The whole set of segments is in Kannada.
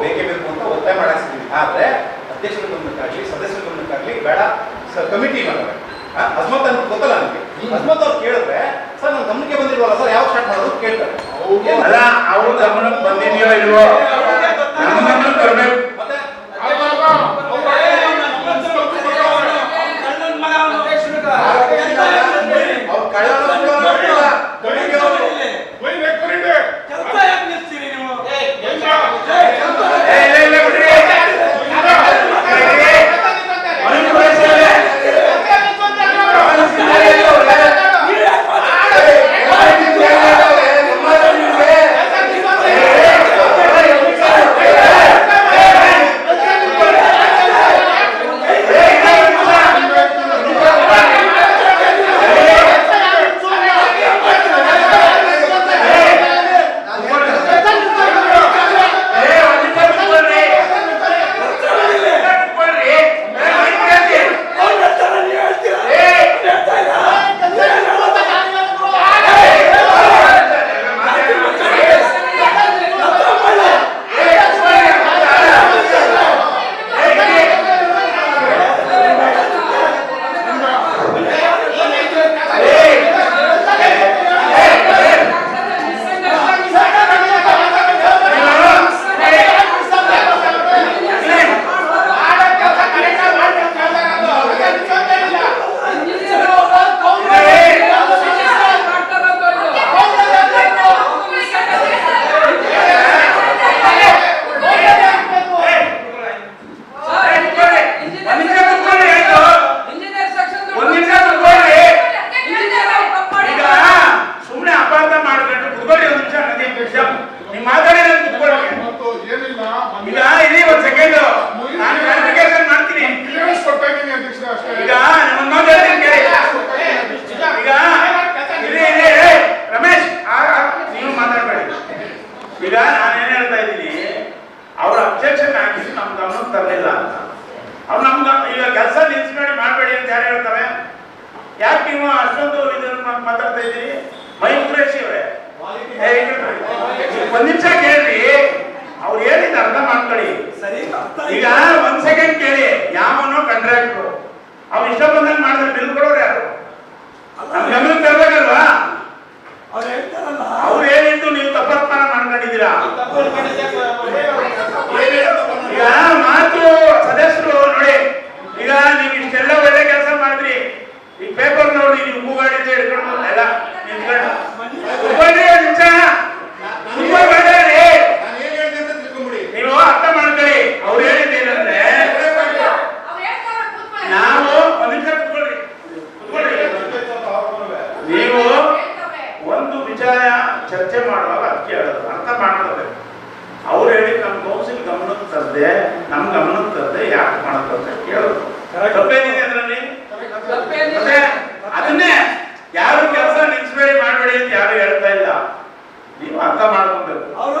ಬೇಕೇ ಬೇಕು ಅಂತ ಒತ್ತಾಯ ಮಾಡಿಸ್ತೀವಿ ಆದರೆ ಅಧ್ಯಕ್ಷರ ಗಮನಕ್ಕಾಗಲಿ ಸದಸ್ಯರ ಗಮನಕ್ಕಾಗಲಿ ಬೇಡ. ಸರ್ ಕಮಿಟಿ ಮಾಡಬೇಕು ಅಸ್ಮತ್ ಅಂತ ಗೊತ್ತಲ್ಲ ನನಗೆ ಅಸ್ಮತ್ ಅವ್ರು ಕೇಳಿದ್ರೆ ಸರ್ ನನ್ನ ಗಮನಕ್ಕೆ ಬಂದಿಲ್ವಲ್ಲ ಸರ್ ಯಾವ ಸ್ಟಾರ್ಟ್ ಮಾಡೋದು? ಕೇಳ್ತಾರೆ. ಅಲ್ಲ ಈಗ ನಿಮ್ಮೊಂದು ಈಗ ರಮೇಶ್ ನೀವು ಮಾತಾಡ್ಬೇಡಿ. ಈಗ ಏನು ಹೇಳ್ತಾ ಇದ್ದೀನಿ, ಅವ್ರ ಅಬ್ಜೆಕ್ಷನ್ ಹಾಕಿದ್ರು ನಮ್ಮ ಗಮನ ತರಲಿಲ್ಲ ಅಂತ. ಅವ್ರು ನಮ್ಗೆ ಈಗ ಕೆಲಸ ನಿಲ್ಸ್ಬೇಡಿ ಮಾಡಬೇಡಿ ಅಂತ ಯಾರು ಹೇಳ್ತಾರೆ? ಯಾಕೆ ನೀವು ಅಷ್ಟೊಂದು ಇದನ್ನ ಮಾತಾಡ್ತಾ ಇದ್ದೀರಿ? ಮೈ ಉಗ್ರೇಶಿ ಅವರೇ ಒಂದ್ ನಿಮಿಷ ಕೇಳ್ರಿ. ಅವ್ರು ಹೇಳಿದ ಅರ್ಥ ಮಾಡ್ಕೊಳ್ಳಿ ಈಗ ಅವ ಇಷ್ಟ ಬಂದಂಗೆ ಮಾಡಿದ್ರೆ ಬಿಲ್ ಗಮನಕ್ಕೆ ತಂದೆ ಯಾಕೆ ಮಾಡಬೇಕು ಅಂತ ಕೇಳೋದು ತಪ್ಪೇನಿದೆ ಅದರಲ್ಲಿ? ಅದನ್ನೇ ಯಾರು ಕೆಲಸ ನಿಲ್ಸ್ಬೇಡಿ ಮಾಡಬೇಡಿ ಅಂತ ಯಾರು ಹೇಳ್ತಾ ಇಲ್ಲ. ನೀವು ಅರ್ಥ ಮಾಡ್ಕೊಬೇಕು. ಅವರು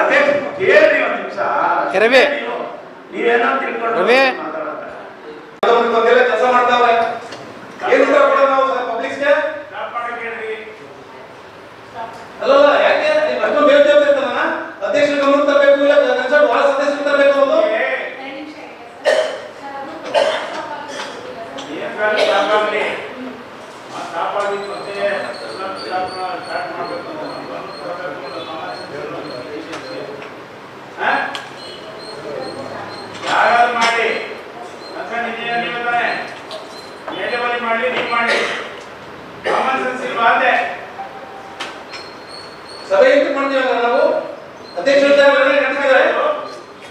ಅದೇ ಕೇಳಿ ಒಂದು ನಿಮಿಷ. ರವಿ ಕೆಲಸ ಮಾಡ್ತಾವ್ರೆ. ಸಭೆ ನಾವು? ಅಧ್ಯಕ್ಷರು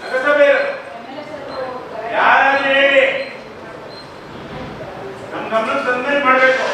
ನಗರಸಭೆ ಯಾರಾದ್ರೂ ಹೇಳಿ. ನಮ್ಮ ಗಮನ ತಂದೇ ಮಾಡಬೇಕು.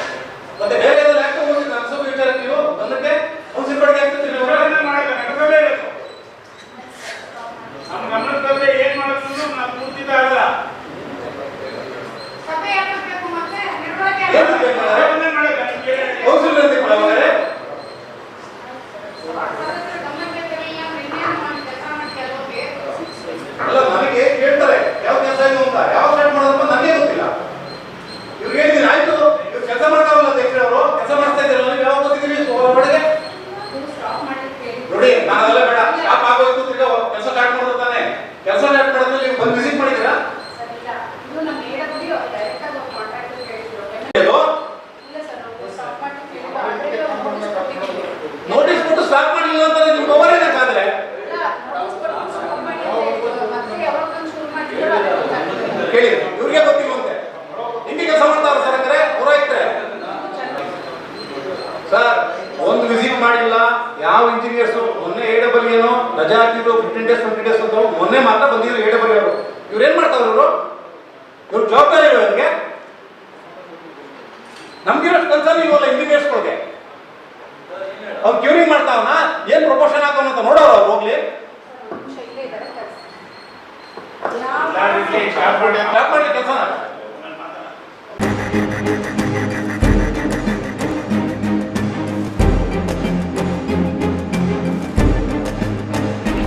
ಬಂದಿದ್ರು ಮೊನ್ನೆ ಮಾತ್ರ ಬಂದಿದ್ರು ಹೇಳಿ ಬರೆಯೋರು ಇವ್ರು ಏನ್ ಮಾಡ್ತಾವ್ರು ಇವರು? ಇವ್ರು ಜವಾಬ್ದಾರಿ ಇರೋರಿಗೆ ನಮ್ಗಿರೋ ಇವಲ್ಲ ನೀವಲ್ಲ ಇಂಜಿನಿಯರ್ಸ್ಗಳಿಗೆ ಅವ್ರು ಕ್ಯೂರಿಂಗ್ ಮಾಡ್ತಾವನ? ಏನ್ ಪ್ರಮೋಷನ್ ಆಗ್ತಾವ ಅಂತ ನೋಡೋರು ಅವ್ರು ಹೋಗ್ಲಿ? ಕೆಲಸ.